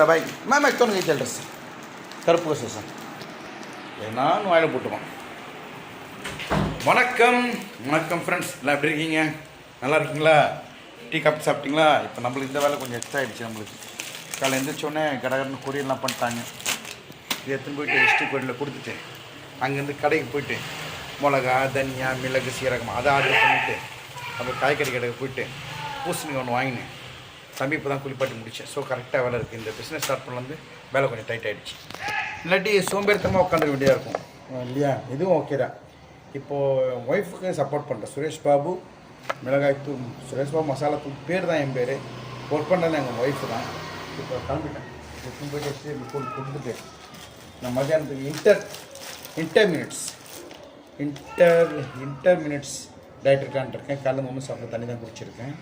Tata bye ma'am எத்தனை கை dress கருப்பு கசு sir நான் வாயில் போட்டுவோம் வணக்கம் வணக்கம் ஃப்ரெண்ட்ஸ் எல்லாம் எப்படி இருக்கீங்க? நல்லா இருக்கீங்களா? டீ காப்பி சாப்பிட்டீங்களா? இப்போ நம்மளுக்கு இந்த வேலை கொஞ்சம் எக்ஸ்ட்ரா ஆகிடுச்சு நம்மளுக்கு. காலை எழுந்திரிச்சோடனே கடகரன்னு கொரியர்லாம் பண்ணிட்டாங்க. இது எடுத்துன்னு போயிட்டு எஸ்டி கோயிலில் கொடுத்துட்டு அங்கேருந்து கடைக்கு போயிட்டு மிளகா தனியா மிளகு சீரகம் அதை ஆர்டர் பண்ணிவிட்டு அப்புறம் காய்கறி கடைக்கு போயிட்டு பூசணி ஒன்று வாங்கினேன். தம்பி தான் குளிப்பாட்டி முடித்தேன் ஸோ கரெக்டாக வேலை இருக்குது இந்த பிஸ்னஸ் ஸ்டார்ட் பண்ணலேருந்து வேலை கொஞ்சம் டைட் ஆகிடுச்சு இல்லாட்டி சோம்பேறித்தனமாக உட்காந்துருக்க வேண்டியதாக இருக்கும். இல்லையா? இதுவும் ஓகே தான். இப்போது ஒய்ஃபுக்கு சப்போர்ட் பண்ணுறேன் சுரேஷ் பாபு மிளகாய் தூள் சுரேஷ் பாபு மசாலா தூள் பேர் தான் என் பேர். ஒர்க் பண்ணுறது எங்கள் ஒய்ஃபு தான். இப்போ கிளம்பிட்டேன். இப்போ போயிட்டு வச்சு கொண்டு கொடுத்துட்டு நான் மத்தியானத்துக்கு inter inter minutes inter inter minutes diet இருக்கான்ட்டு இருக்கேன். காலைல மூணு சாப்பிட தண்ணி தான் குடிச்சிருக்கேன்.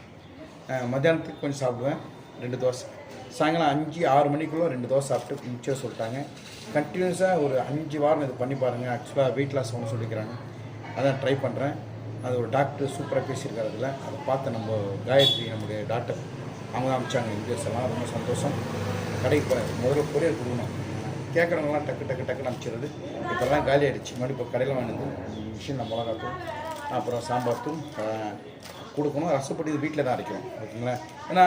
மத்தியானத்துக்கு கொஞ்சம் சாப்பிடுவேன். ரெண்டு தோசை. சாயங்காலம் அஞ்சு ஆறு மணிக்குள்ளே ரெண்டு தோசை சாப்பிட்டு முடிச்சே சொல்லிட்டாங்க. கண்டினியூஸாக ஒரு அஞ்சு வாரம் இது பண்ணி பாருங்கள் ஆக்சுவலாக வெயிட் லாஸ் ஒன்று சொல்லிக்கிறாங்க. அதான் ட்ரை பண்ணுறேன் அது ஒரு டாக்டர் சூப்பராக பேசியிருக்காரு அதில். அதை பார்த்து நம்ம காயத்ரி நம்முடைய டாக்டர் அவங்க தான் அமிச்சாங்க. இந்தியர்ஸ் எல்லாம் ரொம்ப சந்தோஷம். கடைக்கு போகிறேன் முதல்ல கொரியர் கொடுக்கணும். கேட்குறவங்களாம் டக்கு டக்கு டக்குன்னு அனுப்பிச்சிடுறது. இப்போல்லாம் காலி ஆகிடுச்சு மறுபடியும் இப்போ கடையில் வாங்கினது மிஷினில் மிளகாத்தூள். அப்புறம் சாம்பார் தூள் கொடுக்கணும். ரசப்பொடி வீட்டில் தான் அரைக்கணும். ஓகேங்களா? ஏன்னா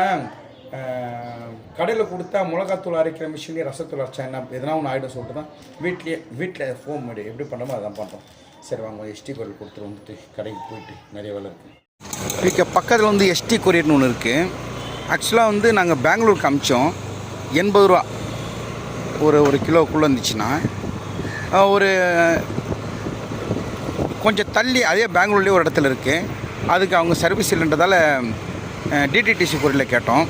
கடையில் கொடுத்தா மிளகாத்தூள் அரைக்கிற மிஷின்லேயே ரசத்தூள் அரைச்சா என்ன எதனா ஒன்று ஆகிடும் சொல்லிட்டு தான் வீட்லேயே வீட்டில் ஃபோன் பண்ணி எப்படி பண்ணுறோமோ அதான் பண்ணுறோம் சரி வாங்க எஸ்டி கொரியர் கொடுத்துட்டு வந்துட்டு கடைக்கு போயிட்டு நிறைய வேலை இருக்குது இங்கே பக்கத்தில் வந்து எஸ்டி கொரியர்னு ஒன்று இருக்குது ஆக்சுவலாக வந்து நாங்கள் பெங்களூருக்கு அமிச்சோம். எண்பது ரூபா. ஒரு ஒரு கிலோக்குள்ளே இருந்துச்சுன்னா ஒரு கொஞ்சம் தள்ளி அதே பெங்களூர்லேயே ஒரு இடத்துல இருக்குது அதுக்கு அவங்க சர்வீஸ் இல்லைன்றதால டிடிடிசி பொருளில் கேட்டோம்.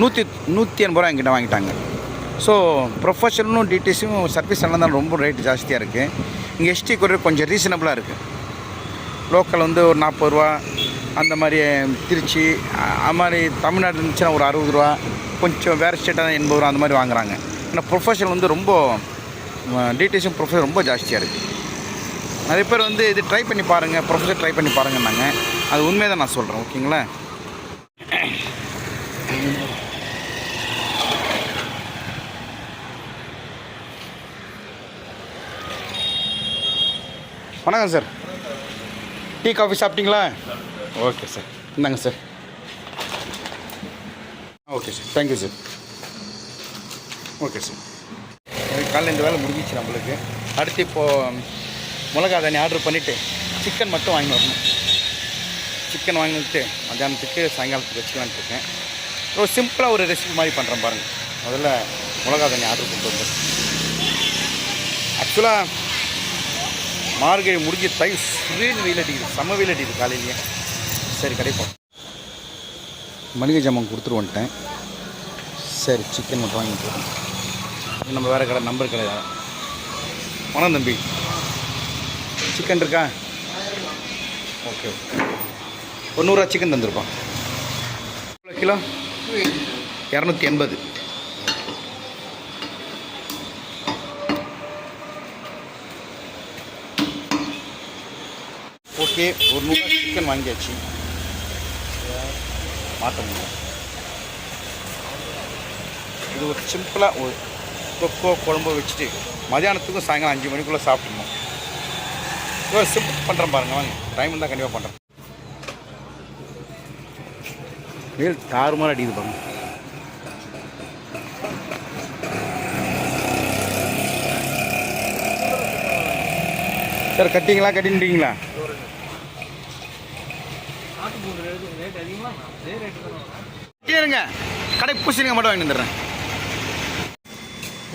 நூற்றி நூற்றி எண்பது ரூபா என்கிட்ட வாங்கிட்டாங்க. ஸோ ப்ரொஃபஷனலும் டிடிசியும் சர்வீஸ் எல்லாம் தான் ரொம்ப ரேட்டு ஜாஸ்தியாக இருக்குது இங்கே எஸ்டி கொரியர் கொஞ்சம் ரீசனபிளாக இருக்குது லோக்கல் வந்து ஒரு நாற்பது ரூபா. அந்த மாதிரி திருச்சி அது மாதிரி தமிழ்நாடு இருந்துச்சுன்னா ஒரு அறுபது ரூபா. கொஞ்சம் வேறு ஸ்டேட்டாக எண்பது ரூபா அந்த மாதிரி வாங்குறாங்க. ஆனால் ப்ரொஃபஷனல் வந்து ரொம்ப டீட்டெயில்ஸும் ப்ரொஃபஷன் ரொம்ப ஜாஸ்தியாக இருக்குது நிறைய பேர் வந்து இது ட்ரை பண்ணி பாருங்கள் ப்ரொஃபஸர் ட்ரை பண்ணி பாருங்கன்னாங்க. அது உண்மையை தான் நான் சொல்கிறேன் ஓகேங்களா? வணக்கம் சார். டீ காஃபி சாப்பிட்டீங்களா? Okay sir. இந்தாங்க sir. Okay sir thank you sir. Okay sir. காலையில் இந்த வேலை முடிஞ்சிச்சு நம்மளுக்கு. அடுத்து இப்போது மிளகா தண்ணி ஆர்டர் பண்ணிவிட்டு சிக்கன் மட்டும் வாங்கி வரணும். சிக்கன் வாங்கி வந்துட்டு மத்தியானத்துக்கு சாயங்காலத்துக்கு வச்சுக்கலான்ட்டு இருக்கேன். ஒரு சிம்பிளாக ஒரு ரெசிபி மாதிரி பண்ணுறேன் பாருங்கள் முதல்ல மிளகா தண்ணி ஆர்டர் பண்ணிட்டு வந்தேன் ஆக்சுவலாக மார்கழி முடிஞ்சு தை சுரேன் வெயில் அடிக்குது. செம்ம வெயில் அடிக்குது காலையிலேயே. சரி கிடைப்போம் மளிகை ஜாமான் கொடுத்துட்டு வந்துட்டேன். சரி சிக்கன் மட்டும் வாங்கி போகிறோம் நம்ம வேறு கடை நம்பர் கடை வணக்கம் தம்பி. சிக்கன் இருக்கா? ஓகே ஓகே ஒரு நூறுரூவா சிக்கன் தந்துருப்பான் எவ்வளோ கிலோ? இரநூத்தி எண்பது. ஓகே ஒரு நூறுரூவா சிக்கன் வாங்கியாச்சு. மாற்ற முடியும் இது ஒரு சிம்பிளாக ஒரு தொக்கோ குழம்போ வச்சுட்டு மதியானத்துக்கும் சாயங்காலம் அஞ்சு மணிக்குள்ளே சாப்பிட்ணும். இவ்வளோ சிம்பிள் பண்ணுறேன் பாருங்க வாங்க. டைம் இருந்தால் கண்டிப்பாக பண்ணுறேன் வெயில் தாறுமாறு அடிக்குது பாருங்க. சார் கட்டிங்களா கட்டின்றீங்களா இருங்க கடை பூசணிக்காய் மட்டும் வாங்கி வந்துடுறேன்.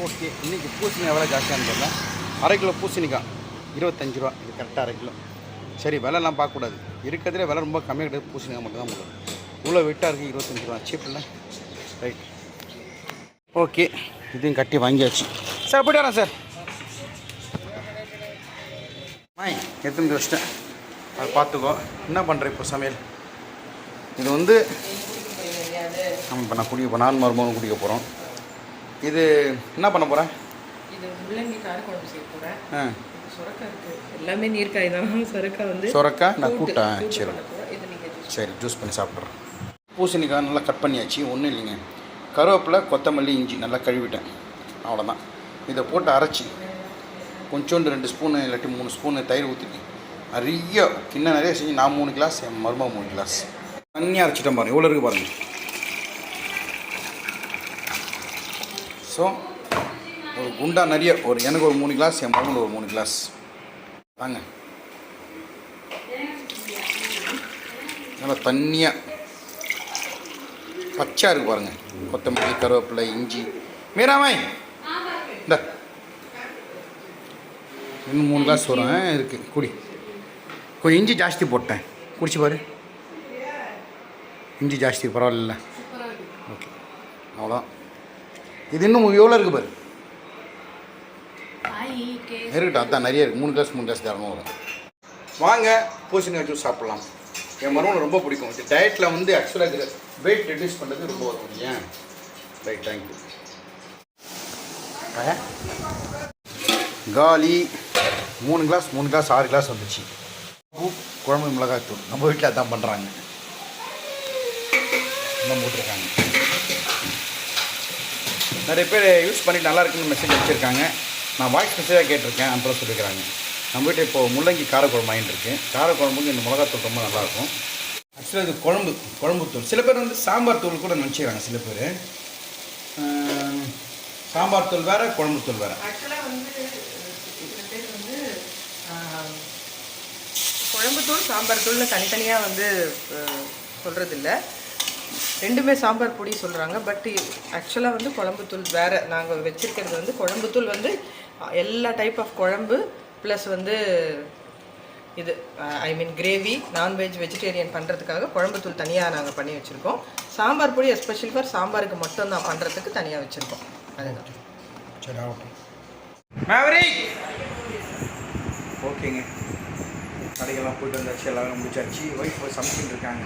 ஓகே இன்றைக்கி பூசணிக்காய் எவ்வளோ ஜாஸ்தியானு தெரியல. அரை கிலோ பூசணிக்காய். இருபத்தஞ்சு ரூபா. இது கரெக்டாக அரை கிலோ. சரி விலைலாம் பார்க்கக்கூடாது. இருக்கிறதுலே விலை ரொம்ப கம்மியாக கிடையாது. பூசணிக்காய் மட்டும் தான் முடியும் இவ்வளோ வெட்டாக இருக்குது இருபத்தஞ்சு ரூபா. சீப் இல்லை. ரைட் ஓகே இதையும் கட்டி வாங்கியாச்சு. சார் போய்ட்டு வரேன் சார். மாய் எடுத்துட்டு வச்சிட்டேன் அதை பார்த்துக்கோ. என்ன பண்ணுறேன் இப்போ சமையல்? இது வந்து நம்ம இப்போ நான் குடிக்க போ நான் மருமகன் குடிக்க போகிறோம் இது என்ன பண்ண போகிறேன் இது முள்ளங்கி காரக்குழம்பு செய்ய போகிறேன் ஆ. இருக்கு. எல்லாமே நீர்க்காய் தான். சுரக்காய் வந்து சுரக்காய் நான் கூட்டு- கூட்டேன் கூட்டு சரி. சரி ஜூஸ் பண்ணி சாப்பிட்றேன். பூசணிக்காய் நல்லா கட் பண்ணியாச்சு. ஒன்றும் இல்லைங்க. கருவேப்பிலை கொத்தமல்லி இஞ்சி நல்லா கழுவிட்டேன். அவ்வளோதான் இதை போட்டு அரைச்சி கொஞ்சோண்டு ரெண்டு ஸ்பூனு இல்லாட்டி மூணு ஸ்பூனு தயிர் ஊற்றிட்டு நிறைய கிண்ணம் நிறைய செஞ்சு நான் மூணு கிளாஸ் என் மருமக மூணு கிளாஸ் தண்ணியாக அரைச்சிட்டேன் பாருங்கள் இவ்வளோ இருக்குது பாருங்கள் ஸோ ஒரு குண்டா நிறைய ஒரு எனக்கு ஒரு மூணு கிளாஸ் என் மருமகள் ஒரு மூணு கிளாஸ் தாங்க நல்லா தண்ணியாக பச்சையாக இருக்கு பாருங்கள் கொத்தமல்லி கருவேப்பிலை இஞ்சி. மீராமாய் இந்த. இன்னும் மூணு கிளாஸ் வரும். இருக்கு. குடி. கொஞ்சம் இஞ்சி ஜாஸ்தி போட்டேன். குடிச்சு பாரு. இஞ்சி ஜாஸ்தி பரவாயில்ல. ஓகே. அவ்வளோதான். இது இன்னும் எவ்வளோ இருக்குது பாரு. இருக்கட்டும் அதான் நிறைய இருக்குது மூணு கிளாஸ் மூணு கிளாஸ் தரணும் வரும் வாங்க பூசணிக்காய் ஜூஸ் சாப்பிட்லாம். என் மருமனை ரொம்ப பிடிக்கும். இது டயட்டில் வந்து ஆக்சுவலாக இது வெயிட் ரெடியூஸ் பண்ணுறது ரொம்ப வரும் ஏன்? ரைட் தேங்க்யூ காலி. மூணு கிளாஸ் மூணு கிளாஸ் ஆறு கிளாஸ் வந்துச்சு. உப்பு குழம்பு மிளகாய்த்தூள் நம்ம வீட்டில் அதான் பண்ணுறாங்க இன்னும் போட்டிருக்காங்க. நிறைய பேர் யூஸ் பண்ணிட்டு நல்லா இருக்குன்னு மெசேஜ் வச்சுருக்காங்க நான் வாய்ஸ் மெசேஜாக கேட்டிருக்கேன் அப்புறம் சொல்லிக்கிறாங்க. நம்ம வீட்டில் இப்போ முள்ளங்கி காரக்குழம்பு ஆகிட்டு இருக்கு. காரக்குழம்புக்கு இந்த மிளகாத்தூள் ரொம்ப நல்லாயிருக்கும் ஆக்சுவலாக இது குழம்பு குழம்பு தூள். சில பேர் வந்து சாம்பார் தூள் கூட நினச்சிக்கிறாங்க சில பேர். சாம்பார் தூள் வேறு குழம்பு தூள் வேறு. குழம்பு வந்து சாம்பார் தூள்னு தனித்தனியாக வந்து சொல்கிறதில்ல ரெண்டுமே சாம்பார் பொடி சொல்கிறாங்க பட் ஆக்சுவலாக வந்து குழம்புத்தூள் வேறு. நாங்கள் வச்சுருக்கிறது வந்து குழம்புத்தூள் வந்து எல்லா டைப் ஆஃப் குழம்பு ப்ளஸ் வந்து இது I mean gravy non veg vegetarian பண்ணுறதுக்காக குழம்புத்தூள் தனியாக நாங்கள் பண்ணி வச்சுருக்கோம். சாம்பார் பொடி எஸ்பெஷல் ஃபார் சாம்பாருக்கு மட்டும் தான் பண்ணுறதுக்கு தனியாக வச்சுருக்கோம். அதுதான். சரி ஆகட்டும் மேவரி ஓகேங்க கடைக்கெல்லாம் போயிட்டு வந்தாச்சு எல்லாரும் முடிச்சாச்சு. ஒய்ஃப் சமைச்சிட்டு இருக்காங்க.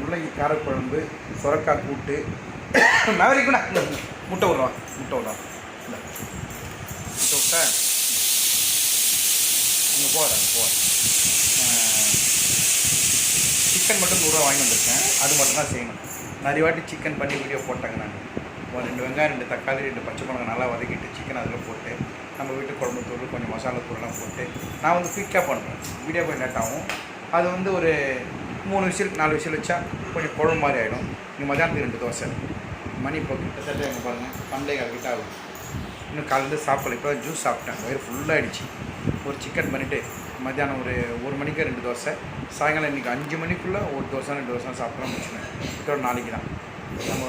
முள்ளங்கி காரக்குழம்பு சுரக்காய் கூட்டு. மேவரி கூட இந்த முட்டை விட்றோம் முட்டை விட்றோம் இந்த முட்டை விட்டா அங்கே போகிறேன் போகிறேன் சிக்கன் மட்டும் நூறுரூவா வாங்கி வந்திருக்கேன். அது மட்டும் தான் செய்யணும். நிறைய வாட்டி சிக்கன் பண்ணி வீடியோ போட்டாங்க நான். ஒரு ரெண்டு வெங்காயம் ரெண்டு தக்காளி ரெண்டு பச்சை மிளகாய் நல்லா வதக்கிட்டு சிக்கன் அதில் போட்டு நம்ம வீட்டு குழம்பு தூள் கொஞ்சம் மசாலா தூள்லாம் போட்டு நான் வந்து குயிக்காக பண்ணுறேன் வீடியோ கொஞ்சம் லேட் ஆகும். அது வந்து ஒரு மூணு விசில் நாலு விசில் வச்சா கொஞ்சம் குழம்பு மாதிரி ஆகிடும் இங்கே மதியானத்துக்கு ரெண்டு தோசை. மணி இப்போ கிட்டத்தட்ட எங்கே பாருங்கள் பண்டே கிட்ட ஆகும் இன்னும் காலையில் சாப்பிடல. இப்போ ஜூஸ் சாப்பிட்டேன். வயிறு ஃபுல்லாகிடுச்சு ஒரு சிக்கன் பண்ணிவிட்டு மத்தியானம் ஒரு ஒரு மணிக்கு ரெண்டு தோசை. சாயங்காலம் இன்றைக்கி அஞ்சு மணிக்குள்ளே ஒரு தோசை ரெண்டு தோசை சாப்பிட்லாம் முடிச்சுனேன் இதோட நாளைக்கு தான். நம்ம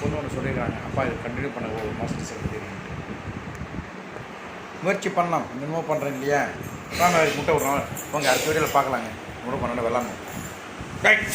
பொண்ணு ஒன்று சொல்லியிருக்காங்க. அப்பா இது கண்டினியூ பண்ண. ஒரு மாதத்துக்கு சேர்த்து தெரியும் முயற்சி பண்ணலாம். என்னமோ பண்ணுறேன் இல்லையா? வாங்க முட்டை விடுறோம். உங்கள் அடுத்த வீடியோவில் பார்க்கலாங்க. முட்டை பண்ண வெள்ளாமல் ரைட்